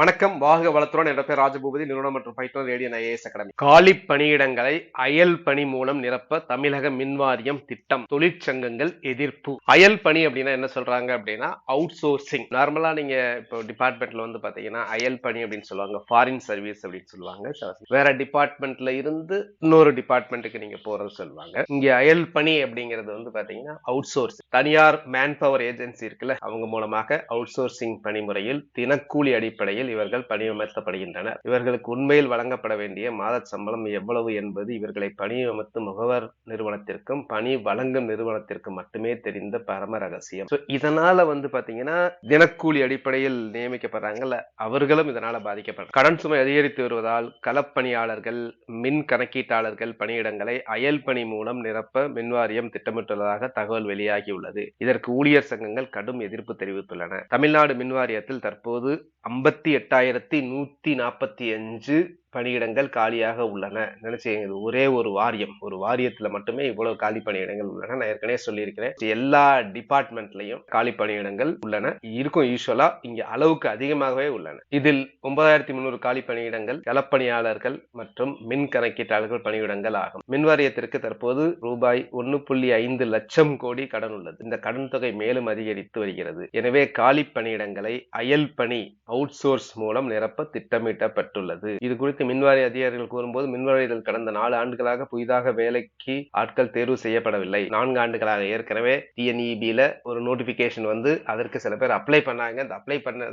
வணக்கம். வாக வளத்துடன் என்ற பேர் ராஜபூபதி நிறுவனம் மற்றும் பயிற்றுனர் ரேடியன் ஐஏஎஸ் அகாடமி. காலி பணியிடங்களை அயல் பணி மூலம் நிரப்ப தமிழக மின்வாரியம் திட்டம். தொழிற்சங்கங்கள் எதிர்ப்பு. அயல் பணி அப்படின்னா என்ன சொல்றாங்க அப்படின்னா அவுட் சோர்சிங் நார்மலா நீங்க இப்போ டிபார்ட்மெண்ட்ல வந்து பாத்தீங்கன்னா அயல் பணி அப்படின்னு சொல்லுவாங்க. ஃபாரின் சர்வீஸ் அப்படின்னு சொல்லுவாங்க. வேற டிபார்ட்மெண்ட்ல இருந்து இன்னொரு டிபார்ட்மெண்ட்டுக்கு நீங்க போறது சொல்லுவாங்க. இங்க அயல் பணி அப்படிங்கிறது வந்து பாத்தீங்கன்னா அவுட் சோர்ஸ் தனியார் மேன் பவர் ஏஜென்சி இருக்குல்ல அவங்க மூலமாக அவுட் சோர்சிங் பணிமுறையில் தினக்கூலி அடிப்படையில் இவர்கள் பணியமர்த்தப்படுகின்றனர். இவர்களுக்கு உண்மையில் வழங்கப்பட வேண்டிய மாத சம்பளம் எவ்வளவு என்பது இவர்களை பணியமர்த்தும் முகவர் நிறுவனத்திற்கும் பணி வழங்கும் நிறுவனத்திற்கும் மட்டுமே தெரிந்த பரம ரகசியம். இதனால வந்து பாத்தீங்கன்னா தினக்கூலி அடிப்படையில் நியமிக்கப்படுறாங்கல்ல அவர்களும் இதனால பாதிக்கப்படுறாங்க கடன் சுமை அதிகரித்து வருவதால் களப்பணியாளர்கள் மின் கணக்கீட்டாளர்கள் பணியிடங்களை அயல் பணி மூலம் நிரப்ப மின்வாரியம் திட்டமிட்டுள்ளதாக தகவல் வெளியாகியுள்ளது. இதற்கு ஊழியர் சங்கங்கள் கடும் எதிர்ப்பு தெரிவித்துள்ளன. தமிழ்நாடு மின்வாரியத்தில் தற்போது ஐம்பத்தி எட்டாயிரத்தி நூத்தி நாற்பத்தி அஞ்சு பணியிடங்கள் காலியாக உள்ளன. நினைச்சேன் இது ஒரே ஒரு வாரியம். ஒரு வாரியத்துல மட்டுமே இவ்வளவு காலி பணியிடங்கள் உள்ளன. நான் ஏற்கனவே சொல்லியிருக்கிறேன். எல்லா டிபார்ட்மெண்ட்லயும் காலி பணியிடங்கள் உள்ளன. இருக்கும் யூஸ்வலா இங்க அளவுக்கு அதிகமாகவே உள்ளன. இதில் ஒன்பதாயிரத்தி முன்னூறு காலி பணியிடங்கள் களப்பணியாளர்கள் மற்றும் மின் கணக்கீட்டாளர்கள் பணியிடங்கள் ஆகும். மின் வாரியத்திற்கு தற்போது ரூபாய் ஒன்னு புள்ளி ஐந்து லட்சம் கோடி கடன் உள்ளது. இந்த கடன் தொகை மேலும் அதிகரித்து வருகிறது. எனவே காலி பணியிடங்களை அயல் பணி அவுட் சோர்ஸ் மூலம் நிரப்ப திட்டமிட்டப்பட்டுள்ளது இது குறித்து மின்வாரிய அதிகாரிகள் கூறும்போது மின்வாரியத்தில் கடந்த நாலு ஆண்டுகளாக புதிதாக வேலைக்கு ஆட்கள் தேர்வு செய்யப்படவில்லை. நான்கு ஆண்டுகளாக ஏற்கனவே டிஎன்இபியில ஒரு நோட்டிபிகேஷன் வந்து அதற்கு சில பேர் அப்ளை பண்ணாங்க. அந்த அப்ளை பண்ண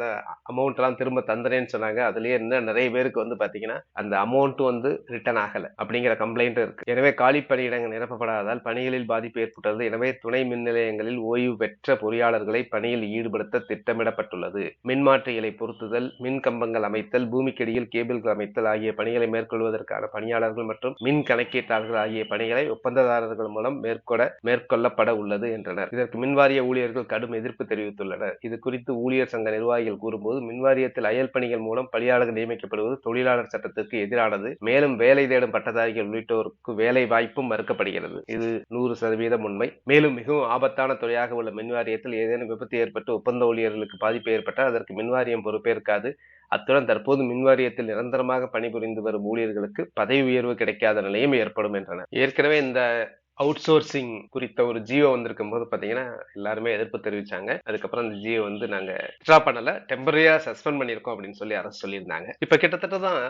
அமௌண்ட் எல்லாம் திரும்ப தந்துறேன்னு சொன்னாங்க. அதுலயே இன்னும் நிறைய பேருக்கு வந்து பாத்தீங்கன்னா அந்த அமௌண்ட் வந்து ரிட்டர்ன் ஆகல அப்படிங்கிற கம்ப்ளைண்ட் இருக்கு. எனவே காலி பணியிடங்கள் நிரப்பப்படாததால் பணிகளில் பாதிப்பு ஏற்பட்டது எனவே துணை மின் நிலையங்களில் ஓய்வு பெற்ற பொறியாளர்களை பணியில் ஈடுபடுத்த திட்டமிடப்பட்டுள்ளது. மின்மாற்றிகளை பொருத்துதல் மின் கம்பங்கள் அமைத்தல் பூமிக்கடியில் கேபிள்கள் அமைத்தல் ஆகிய பணிகளை மேற்கொள்வதற்கான பணியாளர்கள் மற்றும் மின் கணக்கீட்டாளர்கள் ஆகிய பணிகளை ஒப்பந்ததாரர்கள் மூலம் மேற்கொள்ள மேற்கொள்ளப்பட உள்ளது என்றனர். இதற்கு மின்வாரிய ஊழியர்கள் கடும் எதிர்ப்பு தெரிவித்துள்ளனர். இது குறித்து ஊழியர் சங்க நிர்வாகிகள் கூறும்போது மின்வாரியத்தில் அயல் பணிகள் மூலம் பணியாளர்கள் நியமிக்கப்படுவது தொழிலாளர் சட்டத்திற்கு எதிரானது. மேலும் வேலை தேடும் பட்டதாரிகள் உள்ளிட்டோருக்கு வேலை வாய்ப்பும் மறுக்கப்படுகிறது. இது நூறு சதவீதம் உண்மை. மேலும் மிகவும் ஆபத்தான துறையாக உள்ள மின்வாரியத்தில் ஏதேனும் விபத்து ஏற்பட்டு ஒப்பந்த ஊழியர்களுக்கு பாதிப்பு ஏற்பட்டால் அதற்கு மின்வாரியம் பொறுப்பேற்காது. அத்துடன் தற்போது மின்வாரியத்தில் நிரந்தரமாக பணிபுரிந்து வரும் ஊழியர்களுக்கு பதவி உயர்வு கிடைக்காத நிலையும் ஏற்படும் என்றனர். ஏற்கனவே இந்த அவுட் சோர்சிங் குறித்த ஒரு ஜியோ வந்திருக்கும் போது பாத்தீங்கன்னா எல்லாருமே எதிர்ப்பு தெரிவிச்சாங்க. அதுக்கப்புறம் அந்த ஜியோ வந்து நாங்க எக்ஸ்ட்ரா பண்ணல டெம்பரரியா சஸ்பெண்ட் பண்ணியிருக்கோம் அப்படின்னு சொல்லி அரசு சொல்லியிருந்தாங்க. இப்ப கிட்டத்தட்ட தான்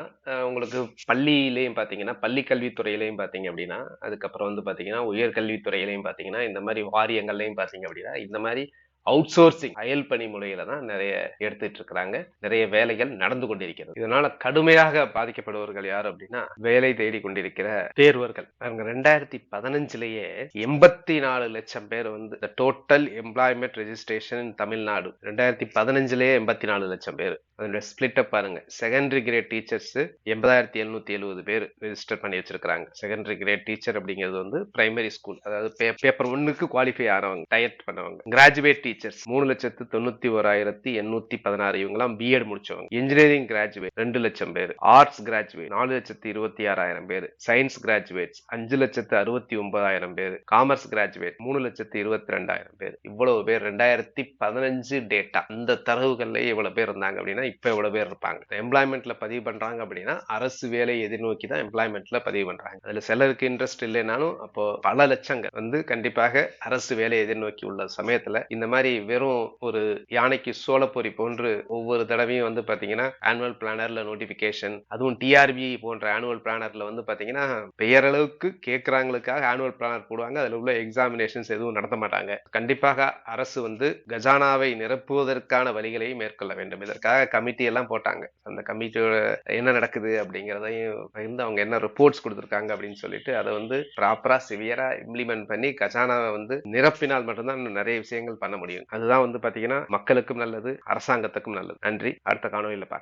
உங்களுக்கு பள்ளியிலையும் பாத்தீங்கன்னா பள்ளி கல்வித்துறையிலையும் பாத்தீங்க அப்படின்னா அதுக்கப்புறம் வந்து பாத்தீங்கன்னா உயர்கல்வித்துறையிலையும் பாத்தீங்கன்னா இந்த மாதிரி வாரியங்கள்லையும் பாத்தீங்க அப்படின்னா இந்த மாதிரி அவுட் சோர்சிங் அயல் பணி முறையில தான் நிறைய எடுத்துட்டு இருக்கிறாங்க நிறைய வேலைகள் நடந்து கொண்டிருக்கிறது. இதனால கடுமையாக பாதிக்கப்படுவர்கள் யார் அப்படின்னா வேலை தேடி கொண்டிருக்கிற தேர்வர்கள். அவங்க ரெண்டாயிரத்தி பதினஞ்சுலயே எண்பத்தி நாலு லட்சம் பேர் வந்து இந்த டோட்டல் எம்ப்ளாய்மெண்ட் ரெஜிஸ்ட்ரேஷன் தமிழ்நாடு. ரெண்டாயிரத்தி பதினஞ்சுலயே எண்பத்தி நாலு லட்சம் பேர். அதோட ஸ்பிளிட்டை பாருங்க. செகண்டரி கிரேட் டீச்சர்ஸ் எண்பதாயிரத்தி எழுநூத்தி எழுபது பேர் ரெஜிஸ்டர் பண்ணி வச்சிருக்காங்க செகண்டரி கிரேட் டீச்சர் அப்படிங்கிறது வந்து பிரைமரி ஸ்கூல் அதாவது பேப்பர் ஒன்னுக்கு குவாலிஃபை ஆனவங்க டயட் பண்ணவங்க. Graduate teachers. மூணு லட்சத்து தொண்ணூத்தி ஓராயிரத்தி எண்ணூத்தி பதினாறு இவங்கெல்லாம் பிஎட் முடிச்சவங்க. இன்ஜினியரிங் கிராஜுவேட் ரெண்டு லட்சம் பேர். ஆர்ட்ஸ் கிராஜுவேட் நாலு லட்சத்து இருபத்தி ஆறாயிரம் பேர். சயின்ஸ் கிராஜுவேட்ஸ் அஞ்சு லட்சத்து அறுபத்தி ஒன்பதாயிரம் பேர். காமர்ஸ் கிராஜுவேட் மூணு லட்சத்து இருபத்தி ரெண்டாயிரம் பேர். இவ்வளவு பேர் ரெண்டாயிரத்தி பதினஞ்சு டேட்டா அந்த தரவுகள்ல இவ்வளவு பேர் இருந்தாங்க அப்படின்னா இப்ப இவ்வளவு பேர் இருப்பாங்க? எம்ப்ளாய்மெண்ட்ல பதிவு பண்றாங்க அப்படின்னா அரசு வேலை எதிர்நோக்கி தான் எம்ப்ளாய்மெண்ட்ல பதிவு பண்றாங்க. அதுல சிலருக்கு இன்ட்ரெஸ்ட் இல்லைனாலும் அப்போ பல லட்சங்கள் வந்து கண்டிப்பாக அரசு வேலை எதிர்நோக்கி உள்ள சமயத்துல இந்த மாதிரி வெறும் ஒரு யானைக்கு சோளப்பொறி போன்று ஒவ்வொரு தடவையும் வந்து பாத்தீங்கன்னா ஆனுவல் பிளானர்ல நோட்டிபிகேஷன் அதுவும் டிஆர்பி போன்ற ஆனுவல் பிளானர்ல வந்து பாத்தீங்கன்னா பெயரளவுக்கு கேட்கறாங்களுக்காக ஆனுவல் பிளானர் போடுவாங்க. அதுல உள்ள எக்ஸாமினேஷன்ஸ் எதுவும் நடத்த மாட்டாங்க. கண்டிப்பாக அரசு வந்து கஜானாவை நிரப்புவதற்கான வழிகளை மேற்கொள்ள வேண்டும். இதற்காக கமிட்டி எல்லாம் போட்டாங்க. அந்த கமிட்டியோட என்ன நடக்குது அப்படிங்கிறதையும் பகிர்ந்து அவங்க என்ன ரிப்போர்ட்ஸ் கொடுத்துருக்காங்க அப்படின்னு சொல்லிட்டு அதை வந்து ப்ராப்பரா சிவியரா இம்ப்ளிமெண்ட் பண்ணி கஜானாவை வந்து நிரப்பினால் மட்டும்தான் இன்னும் நிறைய விஷயங்கள் பண்ண முடியும். முடியும். அதுதான் வந்து பாத்தீங்கன்னா மக்களுக்கும் நல்லது அரசாங்கத்துக்கும் நல்லது. நன்றி. அடுத்த காணொலியில் பார்க்கலாம்